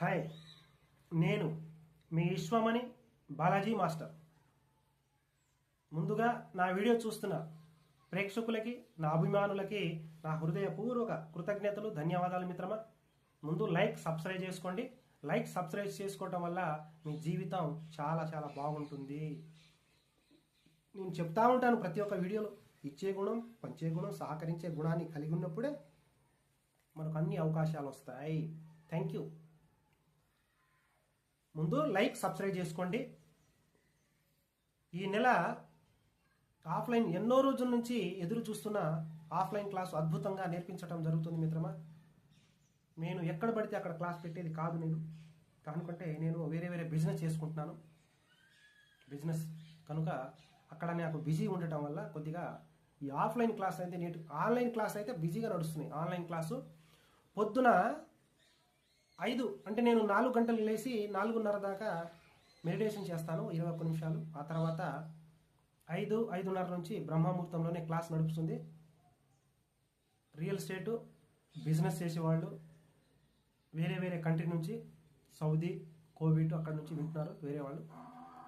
Hi నేను మీ Vishwamani Balaji master. ముందుగా నా వీడియో చూస్తున్న ప్రేక్షకులకి నా అభిమానులకి నా హృదయపూర్వక కృతజ్ఞతలు ధన్యవాదాలు మిత్రమా? ముందు లైక్ సబ్స్క్రైబ్ చేసుకోండి. లైక్ సబ్స్క్రైబ్ చేసుకోవటం వల్ల మీ జీవితం చాలా చాలా బాగుంటుంది. నేను చెప్తా ఉంటాను ప్రతి ఒక్క వీడియోలో. ఇచ్చే గుణం పంచే గుణం సహకరించే గుణాన్ని కలిగి ఉన్నప్పుడే మనకు అన్ని అవకాశాలు వస్తాయి. Thank you. ముందు లైక్ సబ్స్క్రైబ్ చేసుకోండి. ఈ నెల ఆఫ్లైన్ ఎన్నో రోజుల నుంచి ఎదురు చూస్తున్న ఆఫ్లైన్ క్లాసు అద్భుతంగా నేర్పించడం జరుగుతుంది మిత్రమా. నేను ఎక్కడ పడితే అక్కడ క్లాస్ పెట్టేది కాదు నేను. కానుకంటే నేను వేరే వేరే బిజినెస్ చేసుకుంటున్నాను. బిజినెస్ కనుక అక్కడ నాకు బిజీ ఉండటం వల్ల కొద్దిగా ఈ ఆఫ్లైన్ క్లాస్ అయితే నేటి ఆన్లైన్ క్లాస్ అయితే బిజీగా నడుస్తుంది ఆన్లైన్ క్లాసు పొద్దున ఐదు అంటే నేను నాలుగు గంటలు లేచి నాలుగున్నర దాకా మెడిటేషన్ చేస్తాను ఇరవై ఒక్క నిమిషాలు. ఆ తర్వాత ఐదు ఐదున్నర నుంచి బ్రహ్మముహూర్తంలోనే క్లాస్ నడుపుతుంది. రియల్ ఎస్టేటు బిజినెస్ చేసేవాళ్ళు వేరే వేరే కంట్రీ నుంచి సౌదీ కోవిడ్ అక్కడ నుంచి వింటున్నారు వేరే వాళ్ళు.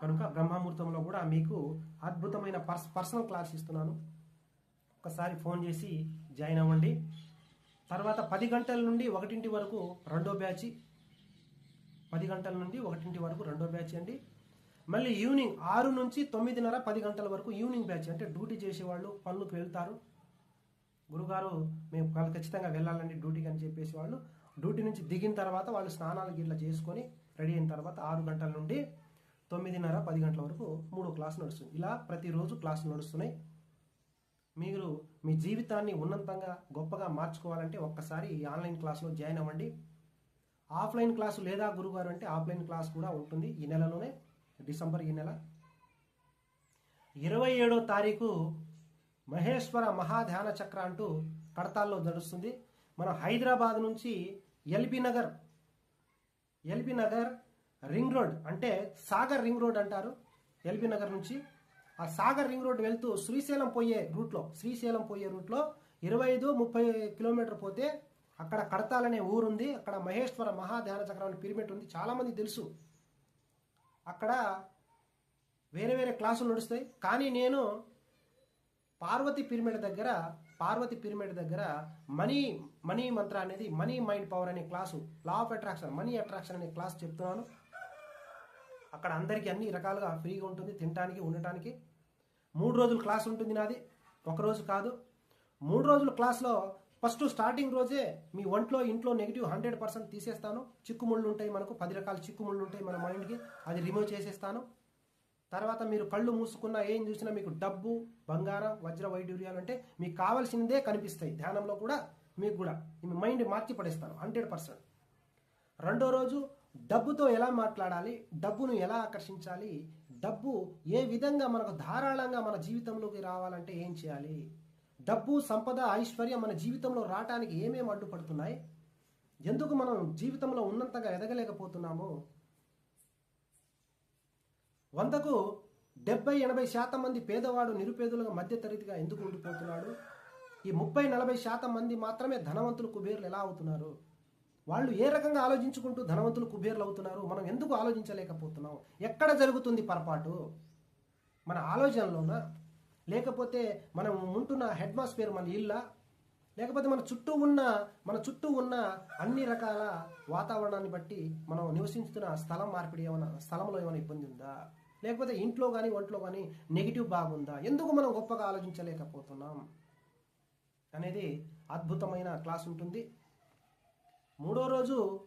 కనుక బ్రహ్మముహూర్తంలో కూడా మీకు అద్భుతమైన పర్స్ పర్సనల్ క్లాస్ ఇస్తున్నాను. ఒకసారి ఫోన్ చేసి జాయిన్ అవ్వండి. తర్వాత పది గంటల నుండి ఒకటింటి వరకు రెండో బ్యాచ్. పది గంటల నుండి ఒకటింటి వరకు రెండో బ్యాచ్ అండి. మళ్ళీ ఈవినింగ్ ఆరు నుంచి తొమ్మిదిన్నర పది గంటల వరకు ఈవినింగ్ బ్యాచ్. అంటే డ్యూటీ చేసేవాళ్ళు పనులకు వెళ్తారు. గురుగారు మేము వాళ్ళు ఖచ్చితంగా వెళ్ళాలండి డ్యూటీకి అని చెప్పేసి వాళ్ళు డ్యూటీ నుంచి దిగిన తర్వాత వాళ్ళు స్నానాలు గిట్లా చేసుకొని రెడీ అయిన తర్వాత ఆరు గంటల నుండి తొమ్మిదిన్నర పది గంటల వరకు మూడు క్లాసులు నడుస్తుంది. ఇలా ప్రతిరోజు క్లాసులు నడుస్తున్నాయి. మీరు మీ జీవితాన్ని ఉన్నతంగా గొప్పగా మార్చుకోవాలంటే ఒక్కసారి ఈ ఆన్లైన్ క్లాస్లో జాయిన్ అవ్వండి. ఆఫ్లైన్ క్లాసు లేదా గురుగారు అంటే ఆఫ్లైన్ క్లాస్ కూడా ఉంటుంది ఈ నెలలోనే డిసెంబర్ ఈ నెల. ఇరవై ఏడో తారీఖు మహేశ్వర మహాధ్యాన చక్ర అంటూ కడతాల్లో నడుస్తుంది. మనం హైదరాబాద్ నుంచి LB Nagar LB Nagar ring road అంటే సాగర్ రింగ్ రోడ్ అంటారు. ఎల్బీ నగర్ నుంచి ఆ సాగర్ రింగ్ రోడ్ వెళ్తూ శ్రీశైలం పోయే రూట్లో శ్రీశైలం పోయే రూట్లో ఇరవై ఐదు ముప్పై కిలోమీటర్ పోతే అక్కడ కడతాలనే ఊరుంది. అక్కడ మహేశ్వర మహాధ్యాన చక్రాన్ని పిరిమిట్ ఉంది. చాలామంది తెలుసు. అక్కడ వేరే వేరే క్లాసులు నడుస్తాయి. కానీ నేను పార్వతి పిరమిడ్ దగ్గర పార్వతి పిరమిడ్ దగ్గర మనీ మనీ మంత్ర అనేది మనీ మైండ్ పవర్ అనే class law of attraction money attraction అనే క్లాస్ చెప్తున్నాను. అక్కడ అందరికీ అన్ని రకాలుగా ఫ్రీగా ఉంటుంది తినడానికి ఉండటానికి. మూడు రోజులు క్లాస్ ఉంటుంది నాది. ఒక రోజు కాదు. మూడు రోజుల క్లాస్లో ఫస్ట్ స్టార్టింగ్ రోజే మీ ఒంట్లో ఇంట్లో నెగిటివ్ హండ్రెడ్ పర్సెంట్ తీసేస్తాను. చిక్కుముళ్ళు ఉంటాయి మనకు. పది రకాల చిక్కుముళ్ళు ఉంటాయి మన మైండ్కి అది రిమూవ్ చేసేస్తాను. తర్వాత మీరు కళ్ళు మూసుకున్నా ఏం చూసినా మీకు డబ్బు బంగారం వజ్ర వైడూర్యాలు అంటే మీకు కావాల్సిందే కనిపిస్తాయి. ధ్యానంలో కూడా మీకు కూడా. మీ మైండ్ మార్చి పడేస్తాను. హండ్రెడ్ పర్సెంట్ రెండో రోజు డబ్బుతో ఎలా మాట్లాడాలి? డబ్బును ఎలా ఆకర్షించాలి? డబ్బు ఏ విధంగా మనకు ధారాళంగా మన జీవితంలోకి రావాలంటే ఏం చేయాలి? డబ్బు సంపద ఐశ్వర్యం మన జీవితంలో రావటానికి ఏమేమి అడ్డుపడుతున్నాయి? ఎందుకు మనం జీవితంలో ఉన్నంతగా ఎదగలేకపోతున్నాము? వందకు డెబ్బై ఎనభై శాతం మంది పేదవాడు నిరుపేదలుగా మధ్యతరగతిగా ఎందుకు ఉండిపోతున్నాడు? ఈ ముప్పై నలభై శాతం మంది మాత్రమే ధనవంతులు కుబేర్లు ఎలా అవుతున్నారు? వాళ్ళు ఏ రకంగా ఆలోచించుకుంటూ ధనవంతులు కుబేర్లు అవుతున్నారు మనం ఎందుకు ఆలోచించలేకపోతున్నాం? ఎక్కడ జరుగుతుంది పొరపాటు? మన ఆలోచనలోనా? లేకపోతే మనం ఉంటున్న హెడ్మాస్ఫియర్ మన ఇల్లా లేకపోతే మన చుట్టూ ఉన్న మన చుట్టూ ఉన్న అన్ని రకాల వాతావరణాన్ని బట్టి మనం నివసించుతున్న స్థలం మార్పిడి ఏమైనా స్థలంలో ఏమైనా ఇబ్బంది ఉందా? లేకపోతే ఇంట్లో కానీ ఒంట్లో కానీ నెగిటివ్ బాగుందా ఎందుకు మనం గొప్పగా ఆలోచించలేకపోతున్నాం? అనేది అద్భుతమైన క్లాస్ ఉంటుంది. మూడో రోజు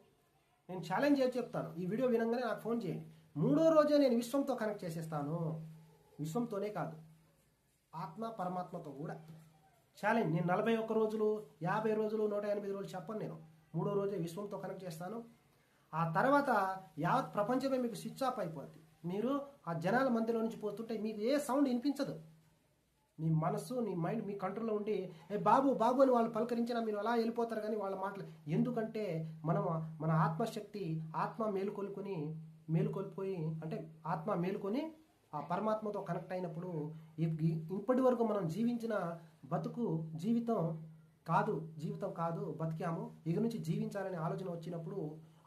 నేను ఛాలెంజ్ చేసి చెప్తాను. ఈ వీడియో వినంగానే నాకు ఫోన్ చేయండి. మూడో రోజే నేను విశ్వంతో కనెక్ట్ చేసేస్తాను. విశ్వంతోనే కాదు. ఆత్మ పరమాత్మతో కూడా. ఛాలెంజ్ నేను నలభై ఒక్క రోజులు యాభై రోజులు నూట ఎనిమిది రోజులు చెప్పను నేను. మూడో రోజే విశ్వంతో కనెక్ట్ చేస్తాను. ఆ తర్వాత యావత్ ప్రపంచమే మీకు స్విచ్ ఆఫ్ అయిపోద్ది. మీరు ఆ జనాల మధ్యలో నుంచి పోతుంటే మీకు ఏ సౌండ్ వినిపించదు. మీ మనసు నీ మైండ్ మీ కంట్రోల్లో ఉండి ఏ బాబు బాబు అని వాళ్ళు పలకరించినా మీరు అలా వెళ్ళిపోతారు కానీ వాళ్ళ మాటలు. ఎందుకంటే మనం మన ఆత్మశక్తి ఆత్మ మేలుకొలుకొని మేలుకొల్పోయి అంటే ఆత్మ మేలుకొని ఆ పరమాత్మతో కనెక్ట్ అయినప్పుడు ఇప్పటి వరకు మనం జీవించిన బతుకు జీవితం కాదు జీవితం కాదు బతికాము. ఇక నుంచి జీవించాలనే ఆలోచన వచ్చినప్పుడు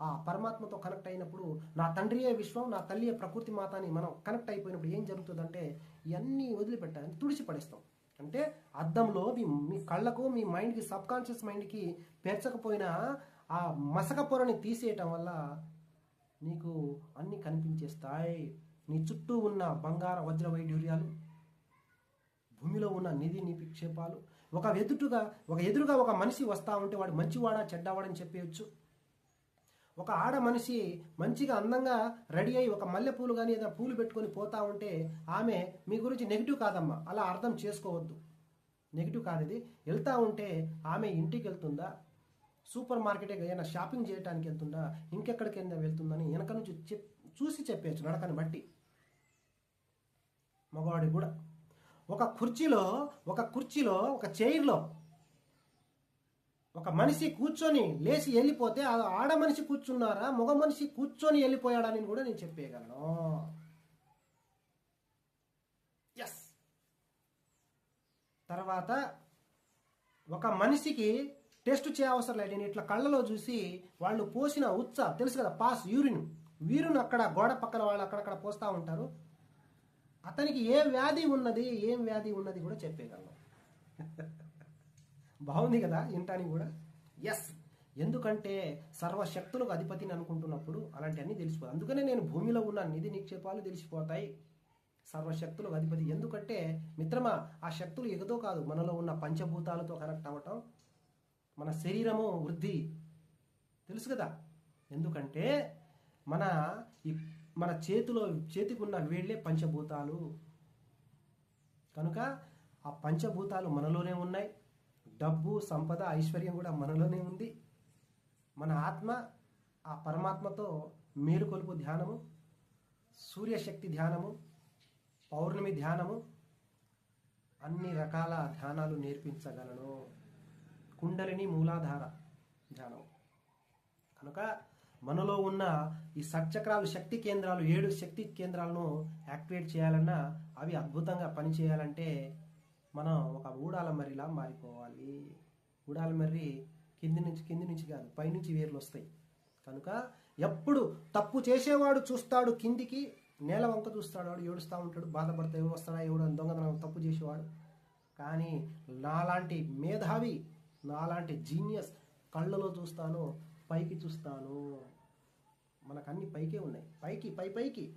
ఆ పరమాత్మతో కనెక్ట్ అయినప్పుడు నా తండ్రియే విశ్వం నా తల్లియే ప్రకృతి మాత అని మనం కనెక్ట్ అయిపోయినప్పుడు ఏం జరుగుతుందంటే ఇవన్నీ వదిలిపెట్టాలని తుడిచి పడేస్తాం. అంటే అద్దంలో మీ మీ కళ్ళకు మీ మైండ్కి సబ్ కాన్షియస్ మైండ్కి పేర్చకపోయినా ఆ మసక పొరని తీసేయటం వల్ల నీకు అన్నీ కనిపించేస్తాయి. నీ చుట్టూ ఉన్న బంగార వజ్ర వైడూర్యాలు భూమిలో ఉన్న నిధి నిక్షేపాలు ఒక ఎదుటుగా ఒక ఎదురుగా ఒక మనిషి వస్తా ఉంటే వాడు మంచివాడా చెడ్డవాడని చెప్పేయచ్చు. ఒక ఆడ మనిషి మంచిగా అందంగా రెడీ అయ్యి ఒక మల్లెపూలు కానీ ఏదైనా పూలు పెట్టుకొని పోతా ఉంటే ఆమె మీ గురించి నెగిటివ్ కాదమ్మా. అలా అర్థం చేసుకోవద్దు. నెగిటివ్ కాదు ఇది. వెళ్తా ఉంటే ఆమె ఇంటికి వెళ్తుందా? సూపర్ మార్కెట్ ఏదైనా షాపింగ్ చేయడానికి వెళ్తుందా? ఇంకెక్కడికైనా వెళ్తుందని వెనక నుంచి చెప్ చూసి చెప్పేయచ్చు నడకని బట్టి. మగవాడికి కూడా. ఒక కుర్చీలో ఒక కుర్చీలో ఒక చైర్లో ఒక మనిషి కూర్చొని లేచి వెళ్ళిపోతే ఆడ మనిషి కూర్చున్నారా మగ మనిషి కూర్చొని వెళ్ళిపోయాడని కూడా నేను చెప్పేయగలను. ఎస్ తర్వాత ఒక మనిషికి టెస్ట్ చేయవసరం లేదు. నేను ఇట్లా కళ్ళలో చూసి వాళ్ళు పోసిన ఉత్స తెలుసు కదా పాస్ యూరిన్. వీరును అక్కడ గోడ పక్కన వాళ్ళు అక్కడక్కడ పోస్తూ ఉంటారు. అతనికి ఏ వ్యాధి ఉన్నది ఏం వ్యాధి ఉన్నది కూడా చెప్పేయగలను. బాగుంది కదా వినటానికి కూడా? ఎస్ ఎందుకంటే సర్వశక్తులకు అధిపతిని అనుకుంటున్నప్పుడు అలాంటివన్నీ తెలిసిపోతాయి. అందుకనే నేను భూమిలో ఉన్న నిధి నిక్షేపాలు తెలిసిపోతాయి. సర్వశక్తులకు అధిపతి. ఎందుకంటే మిత్రమా ఆ శక్తులు ఎగదో కాదు. మనలో ఉన్న పంచభూతాలతో కనెక్ట్ అవ్వటం మన శరీరము వృద్ధి. తెలుసు కదా? ఎందుకంటే మన ఈ మన చేతిలో చేతికి ఉన్న వేళ్ళే పంచభూతాలు. కనుక ఆ పంచభూతాలు మనలోనే ఉన్నాయి. డబ్బు సంపద ఐశ్వర్యం కూడా మనలోనే ఉంది. మన ఆత్మ ఆ పరమాత్మతో మేలుకొలుపు ధ్యానము సూర్యశక్తి ధ్యానము పౌర్ణమి ధ్యానము అన్ని రకాల ధ్యానాలు నేర్పించగలను. కుండలిని మూలాధార ధ్యానం. కనుక మనలో ఉన్న ఈ సచక్రాలు శక్తి కేంద్రాలు ఏడు శక్తి కేంద్రాలను యాక్టివేట్ చేయాలన్నా అవి అద్భుతంగా పనిచేయాలంటే మనం ఒక ఊడాల మర్రిలా మారిపోవాలి. ఊడాల మర్రి కింది నుంచి కింది నుంచి కాదు పైనుంచి వేర్లు వస్తాయి. కనుక ఎప్పుడు తప్పు చేసేవాడు చూస్తాడు కిందికి నేల వంక చూస్తాడు వాడు ఏడుస్తూ ఉంటాడు బాధపడతా ఎవడు వస్తాడా ఎవడు దొంగతనం తప్పు చేసేవాడు. కానీ నాలాంటి మేధావి నాలాంటి జీనియస్ కళ్ళలో చూస్తాను పైకి చూస్తాను మనకన్నీ పైకే ఉన్నాయి. పైకి పై పైకి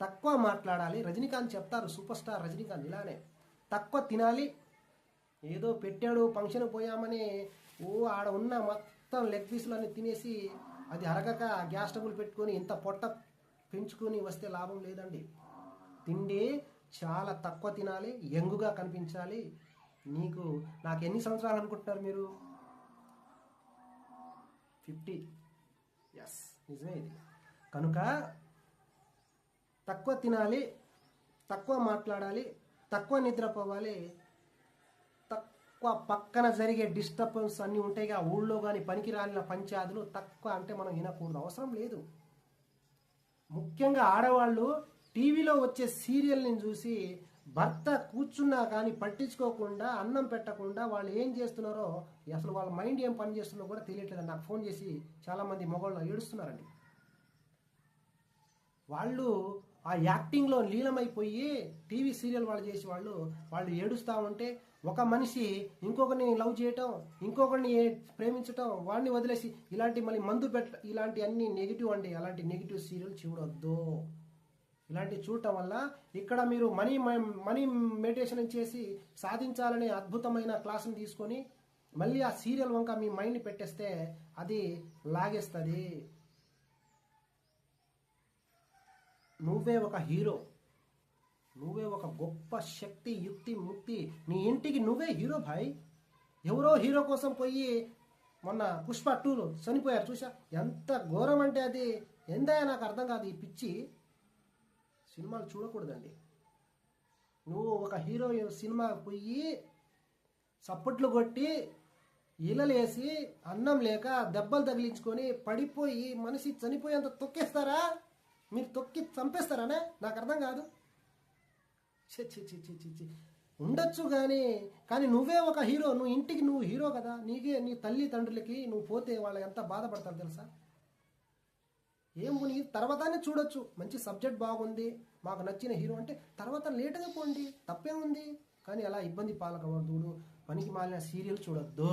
తక్కువ మాట్లాడాలి. రజనీకాంత్ చెప్తారు సూపర్ స్టార్ రజనీకాంత్ ఇలానే. తక్కువ తినాలి. ఏదో పెట్టాడు ఫంక్షన్ పోయామని ఓ ఆడ ఉన్న మొత్తం లెగ్ పీసులు అన్ని తినేసి అది అరగక గ్యాస్ ట్రబుల్ పెట్టుకొని ఇంత పొట్ట పెంచుకొని వస్తే లాభం లేదండి. తిండి చాలా తక్కువ తినాలి యంగుగా కనిపించాలి. నీకు నాకు ఎన్ని సంవత్సరాలు అనుకుంటున్నారు మీరు? ఫిఫ్టీ. ఎస్ నిజమే ఇది. కనుక తక్కువ తినాలి తక్కువ మాట్లాడాలి తక్కువ నిద్రపోవాలి తక్కువ పక్కన జరిగే డిస్టర్బెన్స్ అన్నీ ఉంటాయిగా ఊళ్ళో కానీ పనికి రాలిన పంచాదులు తక్కువ అంటే మనం వినకూడదు. అవసరం లేదు. ముఖ్యంగా ఆడవాళ్ళు టీవీలో వచ్చే సీరియల్ని చూసి భర్త కూర్చున్నా కానీ పట్టించుకోకుండా అన్నం పెట్టకుండా వాళ్ళు ఏం చేస్తున్నారో అసలు వాళ్ళ మైండ్ ఏం పని చేస్తుందో కూడా తెలియట్లేదు నాకు ఫోన్ చేసి చాలామంది మగవాళ్ళు ఏడుస్తున్నారండి. వాళ్ళు ఆ యాక్టింగ్లో లీలమైపోయి టీవీ సీరియల్ వాళ్ళు చేసి వాళ్ళు వాళ్ళు ఏడుస్తూ ఉంటే ఒక మనిషి ఇంకొకరిని లవ్ చేయటం ఇంకొకరిని ప్రేమించటం వాడిని వదిలేసి ఇలాంటి మళ్ళీ మందు పెట్ట ఇలాంటి అన్ని నెగిటివ్ అండి అలాంటి నెగిటివ్ సీరియల్ చూడొద్దు. ఇలాంటి చూడటం వల్ల ఇక్కడ మీరు మనీ మనీ మెడిటేషన్ చేసి సాధించాలనే అద్భుతమైన క్లాసును తీసుకొని మళ్ళీ ఆ సీరియల్ వంక మీ మైండ్ పెట్టేస్తే అది లాగేస్తుంది. నువ్వే ఒక హీరో. నువ్వే ఒక గొప్ప శక్తి యుక్తి ముక్తి. నీ ఇంటికి నువ్వే హీరో భాయ్. ఎవరో హీరో కోసం పోయి మొన్న పుష్ప టూలో చనిపోయారు చూసా ఎంత ఘోరం అంటే అది. ఎందయా నాకు అర్థం కాదు ఈ పిచ్చి. సినిమాలు చూడకూడదండి. నువ్వు ఒక హీరో సినిమా పోయి చప్పట్లు కొట్టి ఇళ్ళలేసి అన్నం లేక దెబ్బలు తగిలించుకొని పడిపోయి మనిషి చనిపోయేంత తొక్కేస్తారా? మీరు తొక్కి చంపేస్తారనే? నాకు అర్థం కాదు. చి ఛీ ఛీ ఛీ ఛీ ఛీ. ఉండొచ్చు కానీ కానీ నువ్వే ఒక హీరో. నువ్వు ఇంటికి నువ్వు హీరో కదా. నీకే నీ తల్లి తండ్రులకి నువ్వు పోతే వాళ్ళు ఎంత బాధపడతారు తెలుసా? ఏం నీ తర్వాతనే చూడొచ్చు. మంచి సబ్జెక్ట్ బాగుంది. మాకు నచ్చిన హీరో అంటే తర్వాత లేటుగా పోండి. ఉంది. కానీ అలా ఇబ్బంది పాలకవద్దు పనికి మాలిన సీరియల్ చూడొద్దు.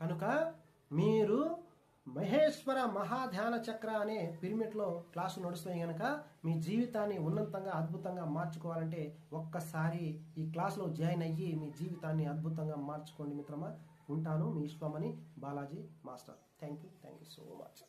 కనుక మీరు మహేశ్వర మహాధ్యాన చక్ర అనే పిరమిడ్లో క్లాసు నడుస్తాయి కనుక మీ జీవితాన్ని ఉన్నతంగా అద్భుతంగా మార్చుకోవాలంటే ఒక్కసారి ఈ క్లాస్లో జాయిన్ అయ్యి మీ జీవితాన్ని అద్భుతంగా మార్చుకోండి మిత్రమా. ఉంటాను మీ ఇష్టమని Balaji master. Thank you thank you so much